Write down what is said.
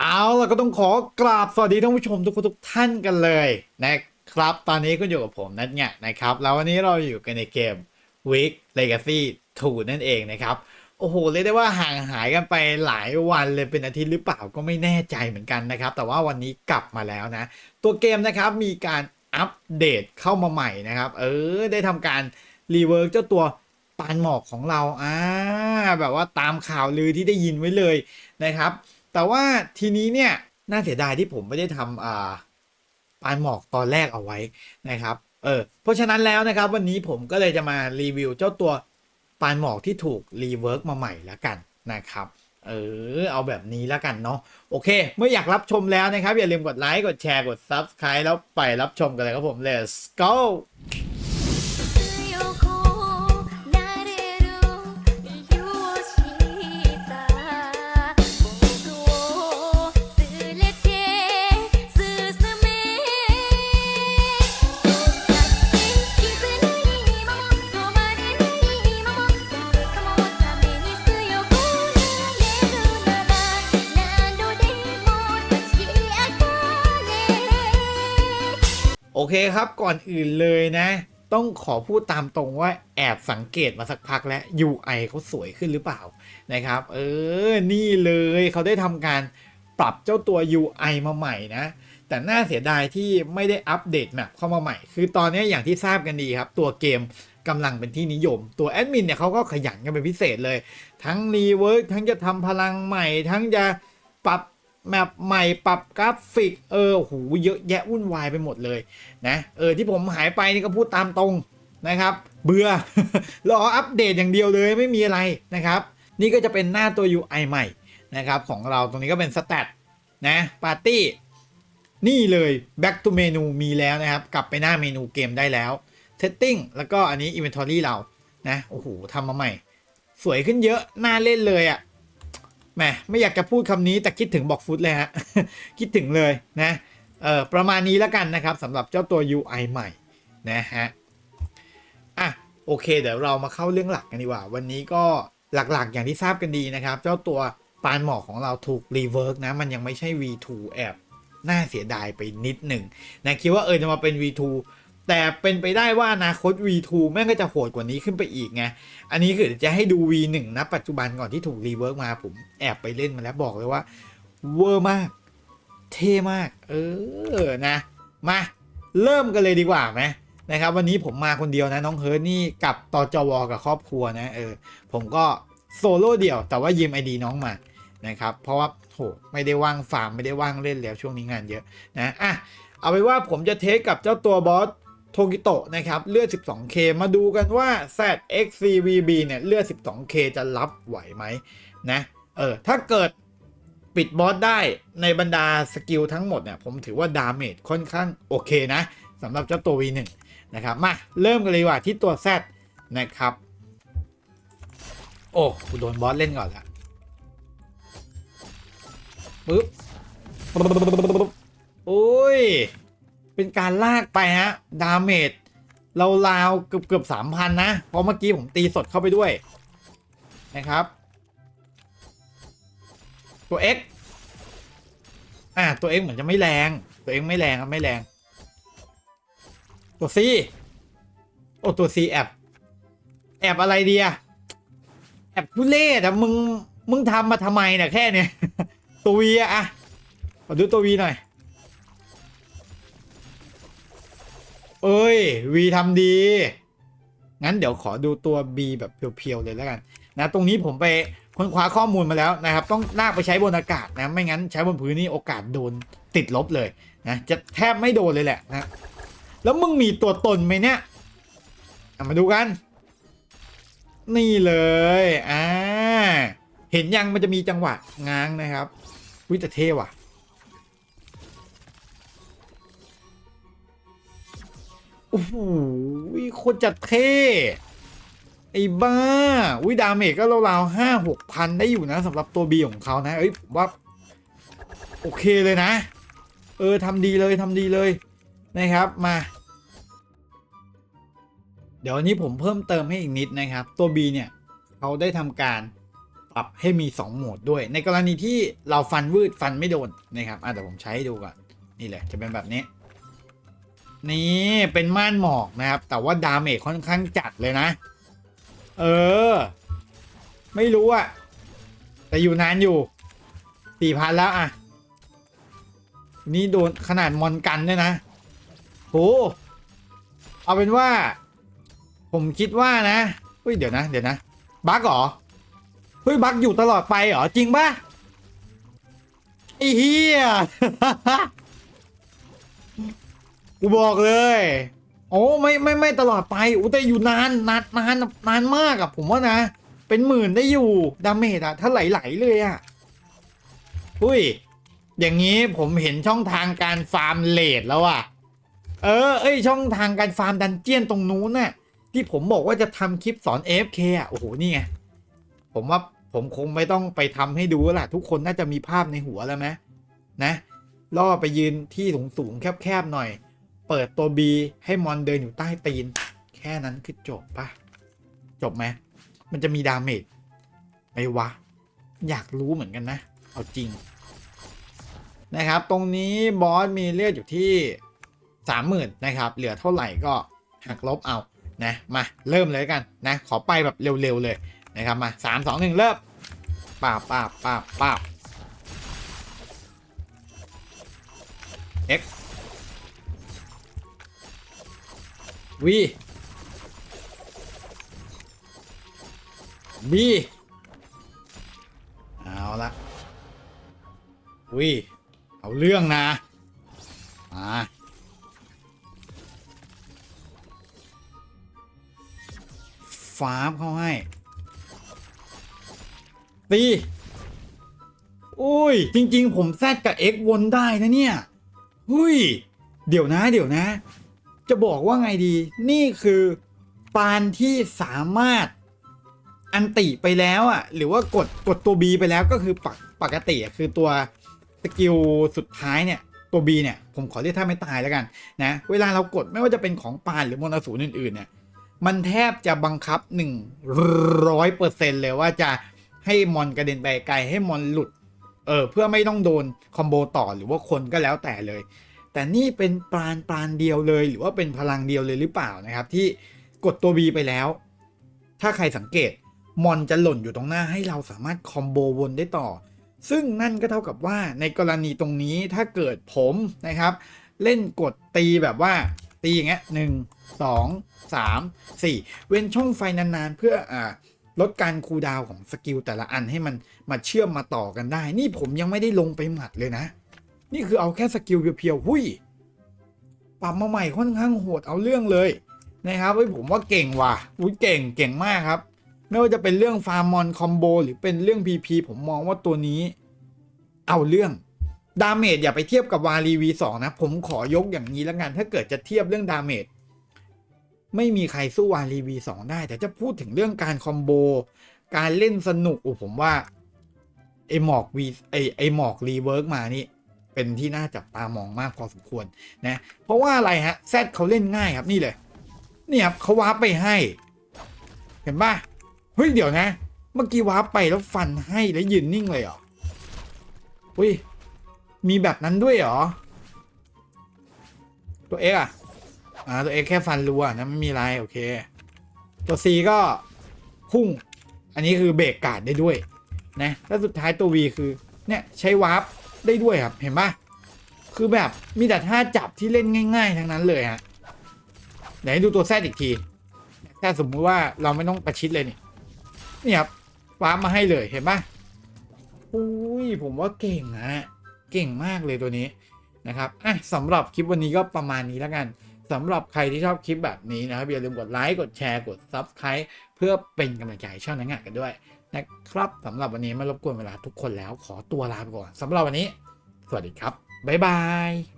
เอาล่ะก็ต้องขอกราบสวัสดีท่านผู้ชมทุกคนทุกท่านกันเลยนะครับ ตอนนี้ก็อยู่กับผมนัทเนี่ยนะครับ แล้ววันนี้เราอยู่กันในเกม Week Legacy 2 นั่นเองนะครับ โอ้โหเรียกได้ว่าห่างหายกันไปหลายวันเลยเป็นอาทิตย์หรือเปล่าก็ไม่แน่ใจเหมือนกันนะครับ แต่ว่าวันนี้กลับมาแล้วนะ ตัวเกมนะครับมีการอัปเดตเข้ามาใหม่นะครับ เออได้ทำการรีเวิร์กเจ้าตัวปานหมอกของเราอ่าแบบว่าตามข่าวลือที่ได้ยินไว้เลยนะครับ แต่ว่าทีนี้เนี่ยน่าเสียดายที่ผมไม่ได้ทำอ่าปานหมอกตอนแรกเอาไว้นะครับเออเพราะฉะนั้นแล้วนะครับวันนี้ผมก็เลยจะมารีวิวเจ้าตัวปานหมอกที่ถูกรีเวิร์กมาใหม่แล้วกันนะครับเออเอาแบบนี้แล้วกันเนาะโอเค เมื่ออยากรับชมแล้วนะครับ อย่าลืมกดไลค์กดแชร์กด Subscribe แล้วไปรับชมกันเลยครับผม let's go โอเคครับก่อนอื่นเลยนะ ต้องขอพูดตามตรงว่าแอบสังเกตมาสักพักแล้ว UI เขาสวยขึ้นหรือเปล่านะครับ เออ นี่เลยเขาได้ทำการปรับเจ้าตัว UI มาใหม่นะ แต่น่าเสียดายที่ไม่ได้อัปเดตแมปเข้ามาใหม่ คือตอนนี้อย่างที่ทราบกันดีครับ ตัวเกมกำลังเป็นที่นิยม ตัวแอดมินเนี่ยเขาก็ขยันกันเป็นพิเศษเลย ทั้งรีเวิร์กทั้งจะทำพลังใหม่ ทั้งจะปรับ แมปใหม่ปรับกราฟิก เออโหเยอะแยะวุ่นวายไปหมดเลยนะเออที่ผมหายไปนี่ก็พูดตามตรงนะครับ เบื่อรออัปเดตอย่างเดียวเลยไม่มีอะไรนะครับ นี่ก็จะเป็นหน้าตัว UI ใหม่นะครับของเราตรงนี้ก็เป็นสแตทนะปาร์ตี้นี่เลย back to menu มีแล้วนะครับ กลับไปหน้าเมนูเกมได้แล้ว setting แล้วก็อันนี้ inventory เรานะโอ้โหทำมาใหม่ สวยขึ้นเยอะ น่าเล่นเลยอะ่ะ แหมไม่อยากจะพูดคำนี้แต่คิดถึงบอกฟุตเลยฮะ คิดถึงเลยนะเออประมาณนี้แล้วกันนะครับสำหรับเจ้าตัว UI ใหม่นะฮะอะโอเค เดี๋ยวเรามาเข้าเรื่องหลักกันดีกว่า วันนี้ก็หลักๆอย่างที่ทราบกันดีนะครับ เจ้าตัวปานหมอกของเราถูกรีเวิร์กนะ มันยังไม่ใช่ V2 แอบน่าเสียดายไปนิดหนึ่งนะคิดว่าเออจะมาเป็น V2 แต่เป็นไปได้ว่าอนาคต V2 แม่งก็จะโหดกว่านี้ขึ้นไปอีกไง อันนี้คือจะให้ดู V1 นะปัจจุบันก่อนที่ถูกรีเวิร์กมาผมแอบไปเล่นมาแล้วบอกเลยว่าเวอร์มาก เท่มาก เออนะ มาเริ่มกันเลยดีกว่าไหมนะครับ วันนี้ผมมาคนเดียวนะน้องเฮิร์ทนี่กับตอจวกับครอบครัวนะเออผมก็โซโล่เดี่ยว แต่ว่ายืมไอดีน้องมานะครับ เพราะว่าโหไม่ได้ว่างฟาร์มไม่ได้ว่างเล่นแล้วช่วงนี้งานเยอะนะอะเอาไปว่าผมจะเทสกับเจ้าตัวบอส โทกิโตะนะครับเลือด 12k มาดูกันว่า ZXCVB เนี่ยเลือด 12k จะรับไหวไหมนะเออถ้าเกิดปิดบอสได้ในบรรดาสกิลทั้งหมดเนี่ยผมถือว่าดาเมจค่อนข้างโอเคนะสำหรับเจ้าตัว V1 นะครับมาเริ่มกันเลยว่าที่ตัว Z นะครับ โอ้กูโดนบอสเล่นก่อนละปึ๊บโอ้ย เป็นการลากไปฮะ ดาเมจเราราวเกือบเกือบสามพันนะ เพราะเมื่อกี้ผมตีสดเข้าไปด้วย นะครับ ตัว X อ่าตัว X เหมือนจะไม่แรง ตัว X ไม่แรงครับไม่แรง ตัว C โอ้ตัว C แอบ แอบอะไรดีอะแอบทุเล่แต่มึง มึงทำมาทำไมเนี่ยแค่เนี่ยตัว V อะอะขอดูตัว V หน่อย เอ้ยวีทำดี งั้นเดี๋ยวขอดูตัว B แบบเพียวๆเลยแล้วกันนะตรงนี้ผมไปค้นคว้าข้อมูลมาแล้วนะครับ ต้องลากไปใช้บนอากาศนะไม่งั้นใช้บนพื้นนี่โอกาสโดนติดลบเลยนะจะแทบไม่โดนเลยแหละนะ แล้วมึงมีตัวตนไหมเนี่ยมาดูกัน นี่เลยอ่าเห็นยังมันจะมีจังหวะง้างนะครับวิแต่เท่ว่ะ โอ้โหโคตรจะเท่ไอ้บ้าวิดาเมจก็ราวๆห้าหกพันได้อยู่นะสำหรับตัว B ของเขานะ เอ้ยผมว่า โอเคเลยนะ เออทำดีเลยทำดีเลยนะครับมา เดี๋ยวนี้ผมเพิ่มเติมให้อีกนิดนะครับ ตัว B เนี่ยเขาได้ทำการปรับให้มี 2 โหมดด้วย ในกรณีที่เราฟันวืดฟันไม่โดนนะครับอะเดี๋ยวผมใช้ให้ดูก่อน นี่แหละจะเป็นแบบนี้ นี่เป็นม่านหมอกนะครับ แต่ว่าดาเมจค่อนข้างจัดเลยนะ เออ ไม่รู้อะแต่อยู่นานอยู่สี่พันแล้วอะนี่โดนขนาดมอนกันด้วยนะโหเอาเป็นว่า ผมคิดว่านะเฮ้ยเดี๋ยวนะ เดี๋ยวนะบั๊กเหรอเฮ้ยบั๊กอยู่ตลอดไปเหรอจริงปะไอ้เฮีย กูบอกเลยโอ้ไม่ไม่ไม่ตลอดไปอู้แต่อยู่นานนานนานนานมากอะผมว่านะ เป็นหมื่นได้อยู่ดาเมจอะถ้าไหลๆเลยอะอุ้ย อย่างนี้ผมเห็นช่องทางการฟาร์มเลดแล้วอะเออ เอ้ยช่องทางการฟาร์มดันเจียนตรงนู้นน่ะ ที่ผมบอกว่าจะทำคลิปสอน AFK อะโอ้โหนี่ไงผมว่าผมคงไม่ต้องไปทำให้ดูแล้วล่ะทุกคนน่าจะมีภาพในหัวแล้วไหมนะล่อไปยืนที่สูงๆแคบๆหน่อย เปิดตัว B ให้มอนเดินอยู่ใต้ตีน แค่นั้นคือจบปะจบไหมมันจะมีดาเมจไหมวะ อยากรู้เหมือนกันนะ เอาจริง นะครับ ตรงนี้บอสมีเลือดอยู่ที่สามหมื่นนะครับ เหลือเท่าไหร่ก็หักลบเอานะมาเริ่มเลยกันนะ ขอไปแบบเร็วๆเลยนะครับมาสามสองหนึ่งเริ่มป้าป้าป้าป้าบ X V B เอาละวิเอาเรื่องนะมาฟ้าบเข้าให้ ตีอุ้ย จริง ๆ ผมแซดกับ X วนได้นะเนี่ย หุยเดี๋ยวนะ เดี๋ยวนะ จะบอกว่าไงดี นี่คือปานที่สามารถอันติไปแล้วอะ หรือว่ากดกดตัว B ไปแล้วก็คือปกปกติอะคือตัวสกิลสุดท้ายเนี่ยตัว B เนี่ย ผมขอเรียกท่าไม่ตายแล้วกันนะเวลาเรากดไม่ว่าจะเป็นของปานหรือมอนอสูรอื่นๆเนี่ยมันแทบจะบังคับ 100%เลยว่าจะให้มอนกระเด็นไปไกลให้มอนหลุดเออเพื่อไม่ต้องโดนคอมโบต่อหรือว่าคนก็แล้วแต่เลย แต่นี่เป็นปราณปราณเดียวเลย หรือว่าเป็นพลังเดียวเลยหรือเปล่านะครับ ที่กดตัว B ไปแล้ว ถ้าใครสังเกตมอนจะหล่นอยู่ตรงหน้าให้เราสามารถคอมโบวนได้ต่อ ซึ่งนั่นก็เท่ากับว่าในกรณีตรงนี้ถ้าเกิดผมนะครับ เล่นกดตีแบบว่าตีอย่างเงี้ยหนึ่งสองสามสี่เว้นช่องไฟนานๆ เพื่ออ่าลดการคูดาวของสกิลแต่ละอันให้มันมาเชื่อมมาต่อกันได้ นี่ผมยังไม่ได้ลงไปหมัดเลยนะ นี่คือเอาแค่สกิลเพียวๆหุยปรับมาใหม่ค่อนข้างโหดเอาเรื่องเลยนะครับเฮ้ยผมว่าเก่งว่ะอุ้ยเก่งเก่งมากครับไม่ว่าจะเป็นเรื่องฟาร์มมอนคอมโบหรือเป็นเรื่อง PP ผมมองว่าตัวนี้ เอาเรื่องดาเมจอย่าไปเทียบกับวารี V2 นะ ผมขอยกอย่างนี้แล้วกัน ถ้าเกิดจะเทียบเรื่องดาเมจไม่มีใครสู้วารี V2 ได้ แต่จะพูดถึงเรื่องการคอมโบ การเล่นสนุกโอ้ผมว่า ไอหมอกวีไอไอหมอกรีเวิร์กมานี่ เป็นที่น่าจับตามองมากพอสมควรนะเพราะว่าอะไรฮะแซดเขาเล่นง่ายครับนี่เลยนี่ครับเขาวาร์ปไปให้ เห็นป่ะเฮ้ยเดี๋ยวนะ เมื่อกี้วาร์ปไปแล้วฟันให้แล้วยืนนิ่งเลยเหรออุ้ยมีแบบนั้นด้วยเหรอ ตัวเอ็กอะอ่าตัวเอ็กแค่ฟันรัวนะไม่มีไรโอเค ตัวซีก็พุ่ง อันนี้คือเบรกการ์ดได้ด้วยนะแล้วสุดท้ายตัว V คือเนี่ยใช้วาร์ป ได้ด้วยครับเห็นปะคือแบบมีแต่ท่าจับที่เล่นง่ายๆทั้งนั้นเลยฮะเดี๋ยวให้ดูตัวแซดอีกทีถ้าสมมุติว่าเราไม่ต้องประชิดเลยนี่นี่ครับวามาให้เลยเห็นปะอุ้ยผมว่าเก่งนะเก่งมากเลยตัวนี้นะครับอะสำหรับคลิปวันนี้ก็ประมาณนี้แล้วกันสำหรับใครที่ชอบคลิปแบบนี้นะครับอย่าลืมกดไลค์กดแชร์กด Subscribe เพื่อเป็นกำลังใจช่องนักงานกันด้วย นะครับสำหรับวันนี้ไม่รบกวนเวลาทุกคนแล้วขอตัวลาไปก่อนสำหรับวันนี้ สวัสดีครับ บ๊ายบาย